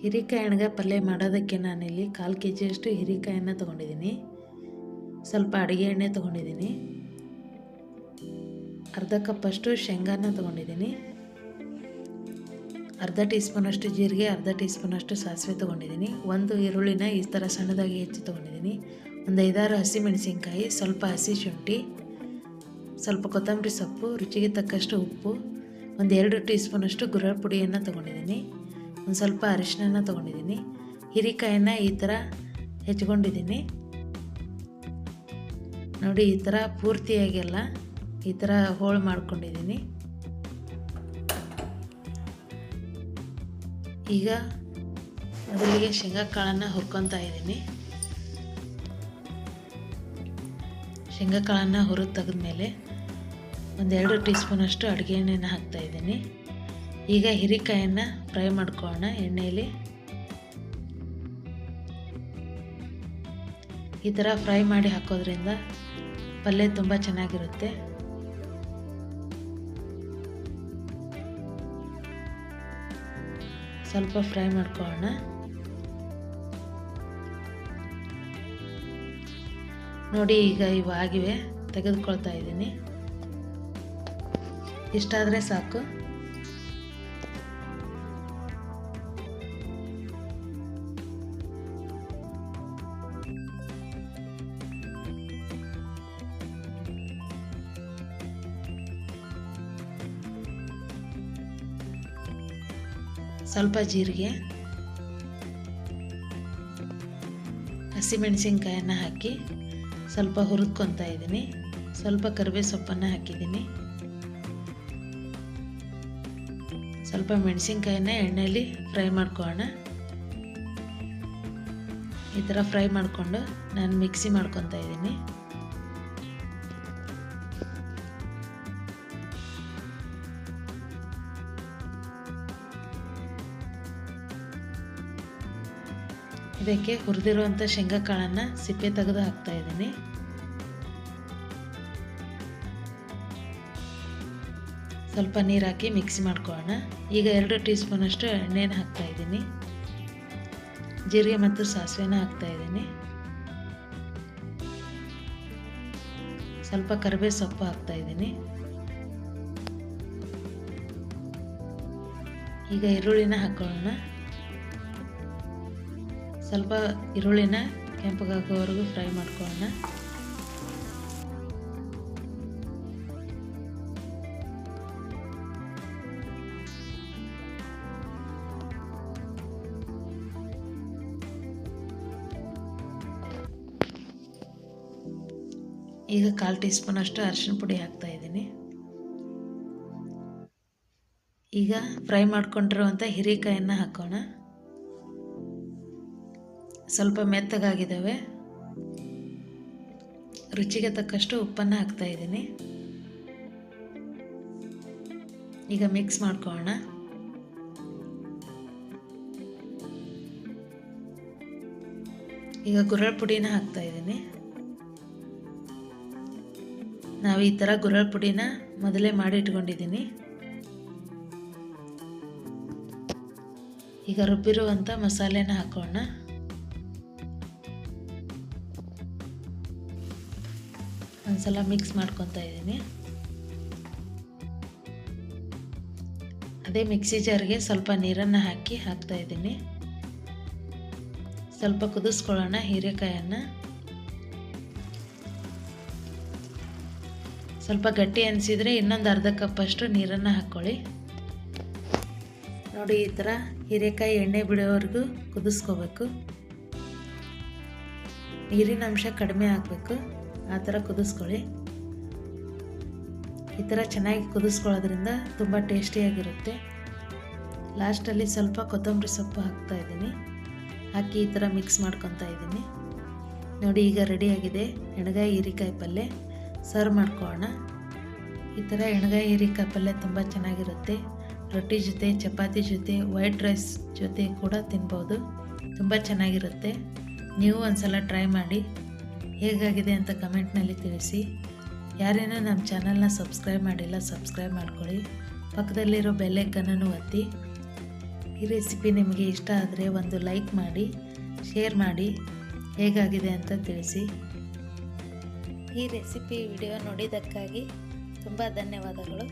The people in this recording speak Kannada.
ಹಿರಿಕಾಯಿ ಎಣ್ಗ ಪಲ್ಯ ಮಾಡೋದಕ್ಕೆ ನಾನಿಲ್ಲಿ ಕಾಲು ಕೆ ಜಿಯಷ್ಟು ಹಿರಿಕಾಯನ್ನು ತೊಗೊಂಡಿದ್ದೀನಿ. ಸ್ವಲ್ಪ ಅಡುಗೆ ಎಣ್ಣೆ ತೊಗೊಂಡಿದ್ದೀನಿ. ಅರ್ಧ ಕಪ್ಪಷ್ಟು ಶೇಂಗಾನ ತೊಗೊಂಡಿದ್ದೀನಿ. ಅರ್ಧ ಟೀ ಸ್ಪೂನಷ್ಟು ಜೀರಿಗೆ, ಅರ್ಧ ಟೀ ಸ್ಪೂನಷ್ಟು ಸಾಸಿವೆ ತೊಗೊಂಡಿದ್ದೀನಿ. ಒಂದು ಈರುಳ್ಳಿನ ಈ ಥರ ಸಣ್ಣದಾಗಿ ಹೆಚ್ಚಿ ತೊಗೊಂಡಿದ್ದೀನಿ. ಒಂದು ಐದಾರು ಹಸಿಮೆಣಸಿನ್ಕಾಯಿ ಸ್ವಲ್ಪ ಹಸಿ ಶುಂಠಿ, ಸ್ವಲ್ಪ ಕೊತ್ತಂಬರಿ ಸೊಪ್ಪು, ರುಚಿಗೆ ತಕ್ಕಷ್ಟು ಉಪ್ಪು, ಒಂದು ಎರಡು ಟೀ ಸ್ಪೂನಷ್ಟು ಗುರ ಪುಡಿಯನ್ನು ತೊಗೊಂಡಿದ್ದೀನಿ. ಒಂದು ಸ್ವಲ್ಪ ಅರಿಶಿನ ತೊಗೊಂಡಿದ್ದೀನಿ. ಹಿರಿಕಾಯಿನ ಈ ಥರ ಹೆಚ್ಕೊಂಡಿದ್ದೀನಿ. ನೋಡಿ, ಈ ಥರ ಪೂರ್ತಿಯಾಗೆಲ್ಲ ಈ ಥರ ಹೋಳು ಮಾಡ್ಕೊಂಡಿದ್ದೀನಿ. ಈಗ ಮೊದಲಿಗೆ ಶೇಂಗಾಕಾಳನ್ನು ಹುರ್ಕೊತಾ ಇದ್ದೀನಿ. ಶೇಂಗಾಕಾಳನ್ನು ಹುರಿದು ತೆಗೆದ್ಮೇಲೆ ಒಂದೆರಡು ಟೀ ಸ್ಪೂನಷ್ಟು ಅಡುಗೆ ಎಣ್ಣೆನ ಹಾಕ್ತಾ ಇದ್ದೀನಿ. ಈಗ ಹಿರಿಕಾಯನ್ನು ಫ್ರೈ ಮಾಡ್ಕೊಳ್ಳೋಣ ಎಣ್ಣೆಯಲ್ಲಿ ಈ ಥರ ಫ್ರೈ ಮಾಡಿ ಹಾಕೋದ್ರಿಂದ ಪಲ್ಯ ತುಂಬ ಚೆನ್ನಾಗಿರುತ್ತೆ. ಸ್ವಲ್ಪ ಫ್ರೈ ಮಾಡ್ಕೊಳ್ಳೋಣ. ನೋಡಿ ಈಗ ಇವಾಗಿವೆ ತೆಗೆದುಕೊಳ್ತಾ ಇದ್ದೀನಿ. ಇಷ್ಟಾದರೆ ಸಾಕು. ಸ್ವಲ್ಪ ಜೀರಿಗೆ, ಹಸಿಮೆಣಸಿನ್ಕಾಯನ್ನು ಹಾಕಿ ಸ್ವಲ್ಪ ಹುರಿದ್ಕೊತಾ ಇದ್ದೀನಿ. ಸ್ವಲ್ಪ ಕರಿಬೇ ಸೊಪ್ಪನ್ನು ಹಾಕಿದ್ದೀನಿ. ಸ್ವಲ್ಪ ಮೆಣಸಿನ್ಕಾಯಿನ ಎಣ್ಣೆಯಲ್ಲಿ ಫ್ರೈ ಮಾಡ್ಕೊಳ್ಳೋಣ. ಈ ಥರ ಫ್ರೈ ಮಾಡಿಕೊಂಡು ನಾನು ಮಿಕ್ಸಿ ಮಾಡ್ಕೊತಾ ಇದ್ದೀನಿ. ಇದಕ್ಕೆ ಹುರಿದಿರುವಂಥ ಶೇಂಗಾ ಕಾಳನ್ನು ಸಿಪ್ಪೆ ತೆಗೆದು ಹಾಕ್ತಾ ಇದ್ದೀನಿ. ಸ್ವಲ್ಪ ನೀರು ಹಾಕಿ ಮಿಕ್ಸ್ ಮಾಡ್ಕೊಳ್ಳೋಣ. ಈಗ ಎರಡು ಟೀ ಸ್ಪೂನಷ್ಟು ಎಣ್ಣೆನ ಹಾಕ್ತಾ ಇದ್ದೀನಿ. ಜೀರಿಗೆ ಮತ್ತು ಸಾಸಿವೆನ ಹಾಕ್ತಾ ಇದ್ದೀನಿ. ಸ್ವಲ್ಪ ಕರಿಬೇ ಸೊಪ್ಪು ಹಾಕ್ತಾ ಇದ್ದೀನಿ. ಈಗ ಈರುಳ್ಳಿನ ಹಾಕೊಳ್ಳೋಣ ಸ್ವಲ್ಪ ಈರುಳ್ಳಿನ ಕೆಂಪಗಾಗೋವರೆಗೂ ಫ್ರೈ ಮಾಡ್ಕೊಳ್ಳೋಣ. ಈಗ ಕಾಲು ಟೀ ಸ್ಪೂನಷ್ಟು ಅರಿಶಿನ ಪುಡಿ ಹಾಕ್ತಾ ಇದ್ದೀನಿ. ಈಗ ಫ್ರೈ ಮಾಡ್ಕೊಂಡಿರುವಂಥ ಹಿರೇಕಾಯನ್ನು ಹಾಕೋಣ. ಸ್ವಲ್ಪ ಮೆತ್ತಗಾಗಿದ್ದಾವೆ. ರುಚಿಗೆ ತಕ್ಕಷ್ಟು ಉಪ್ಪನ್ನು ಹಾಕ್ತಾ ಇದ್ದೀನಿ. ಈಗ ಮಿಕ್ಸ್ ಮಾಡ್ಕೊಳ್ಳೋಣ. ಈಗ ಗುರಳ್ ಪುಡಿನ ಹಾಕ್ತಾ ಇದ್ದೀನಿ. ನಾವು ಈ ಥರ ಗುರಳ್ ಪುಡಿನ ಮೊದಲೇ ಮಾಡಿ ಇಟ್ಕೊಂಡಿದ್ದೀನಿ. ಈಗ ರುಬ್ಬಿರುವಂಥ ಮಸಾಲೆನ ಹಾಕೋಣ ಒಂದ್ಸಲ ಮಿಕ್ಸ್ ಮಾಡ್ಕೊತಾ ಇದ್ದೀನಿ. ಅದೇ ಮಿಕ್ಸಿ ಜಾರ್ಗೆ ಸ್ವಲ್ಪ ನೀರನ್ನು ಹಾಕಿ ಹಾಕ್ತಾ ಇದ್ದೀನಿ. ಸ್ವಲ್ಪ ಕುದಿಸ್ಕೊಳ್ಳೋಣ ಹೀರೆಕಾಯನ್ನು. ಸ್ವಲ್ಪ ಗಟ್ಟಿ ಅನಿಸಿದರೆ ಇನ್ನೊಂದು ಅರ್ಧ ಕಪ್ಪಷ್ಟು ನೀರನ್ನು ಹಾಕ್ಕೊಳ್ಳಿ ನೋಡಿ ಈ ಥರ ಹೀರೆಕಾಯಿ ಎಣ್ಣೆ ಬಿಡೋವರೆಗೂ ಕುದಿಸ್ಕೋಬೇಕು. ನೀರಿನ ಅಂಶ ಕಡಿಮೆ ಆಗಬೇಕು. ಆ ಥರ ಕುದಿಸ್ಕೊಳ್ಳಿ. ಈ ಥರ ಚೆನ್ನಾಗಿ ಕುದಿಸ್ಕೊಳ್ಳೋದ್ರಿಂದ ತುಂಬ ಟೇಸ್ಟಿಯಾಗಿರುತ್ತೆ. ಲಾಸ್ಟಲ್ಲಿ ಸ್ವಲ್ಪ ಕೊತ್ತಂಬರಿ ಸೊಪ್ಪು ಹಾಕ್ತಾ ಇದ್ದೀನಿ. ಹಾಕಿ ಈ ಥರ ಮಿಕ್ಸ್ ಮಾಡ್ಕೊತಾ ಇದ್ದೀನಿ. ನೋಡಿ ಈಗ ರೆಡಿಯಾಗಿದೆ ಎಣ್ಗಾಯಿ ಹೀರಿಕಾಯಿ ಪಲ್ಯ ಸರ್ವ್ ಮಾಡ್ಕೊಳ್ಳೋಣ. ಈ ಥರ ಎಣ್ಗಾಯಿ ಹೀರಿಕಾಯಿ ಪಲ್ಯ ತುಂಬ ಚೆನ್ನಾಗಿರುತ್ತೆ. ರೊಟ್ಟಿ ಜೊತೆ, ಚಪಾತಿ ಜೊತೆ, ವೈಟ್ ರೈಸ್ ಜೊತೆ ಕೂಡ ತಿನ್ಬೋದು. ತುಂಬ ಚೆನ್ನಾಗಿರುತ್ತೆ. ನೀವು ಒಂದು ಸಲ ಟ್ರೈ ಮಾಡಿ. ಹೇಗಾಗಿದೆ ಅಂತ ಕಮೆಂಟ್ನಲ್ಲಿ ತಿಳಿಸಿ. ಯಾರೇನೋ ನಮ್ಮ ಚಾನಲ್ನ ಸಬ್ಸ್ಕ್ರೈಬ್ ಮಾಡಿಲ್ಲ, ಸಬ್ಸ್ಕ್ರೈಬ್ ಮಾಡ್ಕೊಳ್ಳಿ. ಪಕ್ಕದಲ್ಲಿರೋ ಬೆಲ್ಲೈಕನ್ನನ್ನು ಒತ್ತಿ. ಈ ರೆಸಿಪಿ ನಿಮಗೆ ಇಷ್ಟ ಆದರೆ ಒಂದು ಲೈಕ್ ಮಾಡಿ, ಶೇರ್ ಮಾಡಿ. ಹೇಗಾಗಿದೆ ಅಂತ ತಿಳಿಸಿ. ಈ ರೆಸಿಪಿ ವಿಡಿಯೋ ನೋಡಿದ್ದಕ್ಕಾಗಿ ತುಂಬ ಧನ್ಯವಾದಗಳು.